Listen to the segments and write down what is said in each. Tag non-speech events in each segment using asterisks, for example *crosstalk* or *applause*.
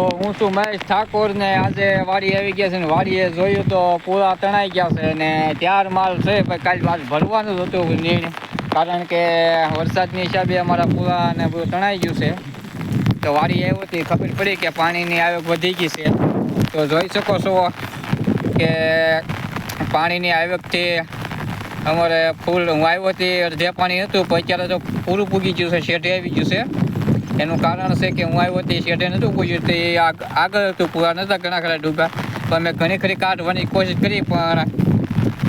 તો હું છું મહેશ ઠાકોર ને આજે વાડી આવી ગયા છે ને વાડીએ જોયું તો પૂરા તણાઈ ગયા છે ને ત્યાર માલ છે, પણ કાલ માલ ભરવાનું જ હતું નીણ કારણ કે વરસાદની હિસાબે અમારા પૂરા ને બધું તણાઈ ગયું છે. તો વાડી આવ્યો હતી ખબર પડી કે પાણીની આવક વધી ગઈ છે. તો જોઈ શકો છો કે પાણીની આવકથી અમારે ફૂલ, હું આવ્યો હતી અડધે પાણી હતું, પણ અત્યારે તો પૂરું પૂગી ગયું છે શેઠે આવી ગયું છે. એનું કારણ છે કે હું આવ્યો તે શેઠે નહોતું પૂછ્યું, તે આગળ હતું પૂરા નહોતા, ઘણા ખરા ડૂબ્યા પણ મેં ઘણી ખરી કાઢવાની કોશિશ કરી, પણ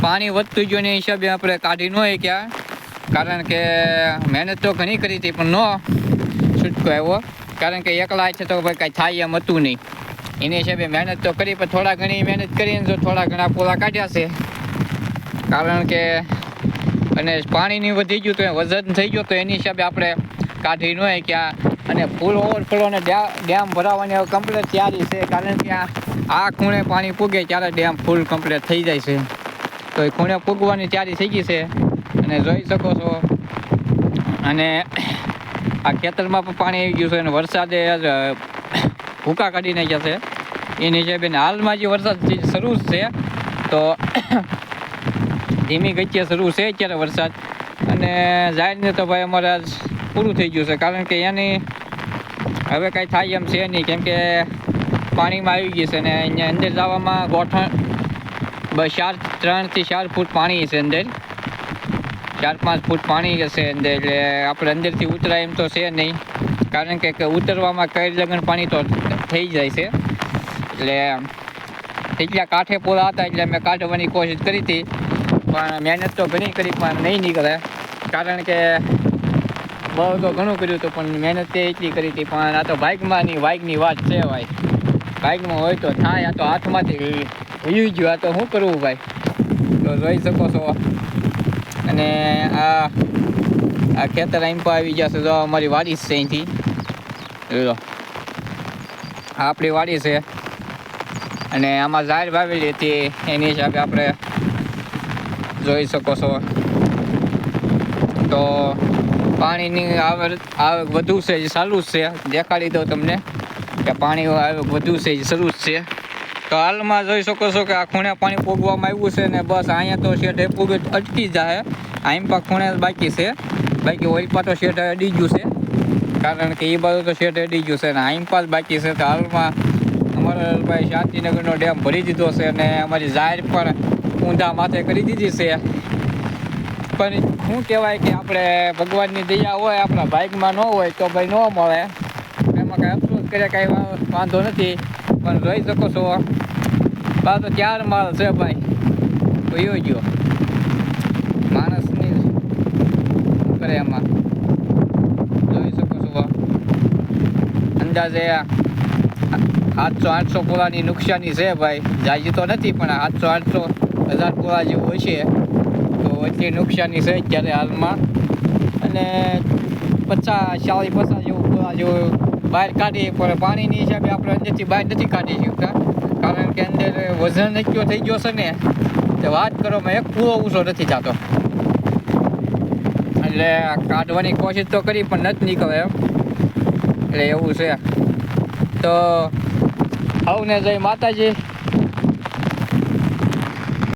પાણી વધતું ગયું ને હિસાબે આપણે કાઢી ન શક્યા. કારણ કે મહેનત તો ઘણી કરી હતી, પણ ન છૂટકો આવ્યો. કારણ કે એકલા છે તો ભાઈ કાંઈ થાય એમ હતું નહીં. એની હિસાબે મહેનત તો કરી, પણ થોડા ઘણી મહેનત કરીને તો થોડા ઘણા પૂરા કાઢ્યા છે. કારણ કે અને પાણીની વધી ગયું તો વજન થઈ ગયું, તો એની હિસાબે આપણે કાઢી ન ક્યાં અને ફૂલ ઓવરફ્લો ને ડેમ ભરાવાની કમ્પ્લીટ તૈયારી છે. કારણ કે આ ખૂણે પાણી પૂગે ત્યારે ડેમ ફૂલ કમ્પ્લીટ થઈ જાય છે. તો એ ખૂણે પૂગવાની તૈયારી થઈ ગઈ છે. અને જોઈ શકો છો. અને આ ખેતરમાં પણ પાણી આવી ગયું છે અને વરસાદે ભૂકા કાઢી નાખ્યા છે. એની હિસાબે ને હાલમાં જે વરસાદ શરૂ છે, તો *coughs* ધીમી ગતિએ શરૂ છે અત્યારે વરસાદ. અને જાહેરને તો ભાઈ અમારે પૂરું થઈ ગયું છે. કારણ કે એની હવે કાંઈ થાય એમ છે નહીં. કેમ કે પાણીમાં આવી ગયું છે અને અહીંયા અંદર જવામાં ગોઠણ બસ ચાર, ત્રણથી ચાર ફૂટ પાણી છે અંદર. ચાર, પાંચ ફૂટ પાણી હશે અંદર. એટલે આપણે અંદરથી ઉતરાય એમ તો છે નહીં. કારણ કે ઉતરવામાં કઈ લગન પાણી તો થઈ જાય છે. એટલે એટલા કાંઠે પૂરા હતા એટલે મેં કાઢવાની કોશિશ કરી હતી. પણ મહેનત તો ઘણી કરી, પણ નહીં નીકળે. કારણ કે બહુ તો ઘણું કર્યું હતું, પણ મહેનત તે એટલી કરી હતી, પણ આ તો બાઇકમાંની બાઇકની વાત છે ભાઈ. બાઇકમાં હોય તો થાય, આ તો હાથમાંથી રહ્યું ગયું આ તો શું કરવું ભાઈ? તો જોઈ શકો છો. અને આ આ ખેતર અહીં પર આવી જશે તો અમારી વાડી છે અહીંથી. લો. આ આપણી વાડી છે. અને આમાં ઝાડ વાવેલી હતી, એની હિસાબે આપણે જોઈ શકો છો. તો પાણીની આવક આવક વધુ છે જે ચાલુ જ છે. દેખાડી દઉં તમને કે પાણી આવક વધુ છે જે શરૂ જ છે. તો હાલમાં જોઈ શકો છો કે આ ખૂણે પાણી પોગવામાં આવ્યું છે ને બસ અહીંયા તો શેઠ પૂગે અટકી જાય. આઈમપા ખૂણે બાકી છે. બાકી ઓઇલપા તો શેઠ અડી ગયું છે. કારણ કે એ બાજુ તો શેઠ અડી ગયું છે ને આઈમ પાસ બાકી છે. તો હાલમાં અમારા શાંતિનગરનો ડેમ ભરી દીધો છે અને અમારી જાહેર પણ ઊંધા માથે કરી દીધી છે. પણ શું કહેવાય કે આપણે ભગવાનની દયા હોય, આપણા બાઇકમાં ન હોય તો ભાઈ ન મળે. એમાં કાંઈ અફસોસ કરે કાંઈ વાંધો નથી, પણ જોઈ શકો છો. બા તો ચાર માલ છે ભાઈ. કયો ગયો. માણસની કરે એમાં. જોઈ શકો છો. અંદાજે સાતસો આઠસો પૂરાની નુકસાની છે ભાઈ. જાજી તો નથી, પણ સાતસો આઠસો હજાર પૂરા જેવું હોય તો એટલી નુકસાની છે અત્યારે હાલમાં. અને પચાસ, ચાલીસ, પચાસ જેવું જેવું બહાર કાઢીએ પણ પાણીની હિસાબે આપણે અંદરથી બહાર નથી કાઢી શકતા. કારણ કે અંદર વજન એટલો થઈ ગયો છે ને, તો વાત કરવામાં એક કૂવો ઊંચો નથી થતો એટલે કાઢવાની કોશિશ તો કરી પણ નથી નીકળે એમ. એટલે એવું છે. તો આવને જય માતાજી.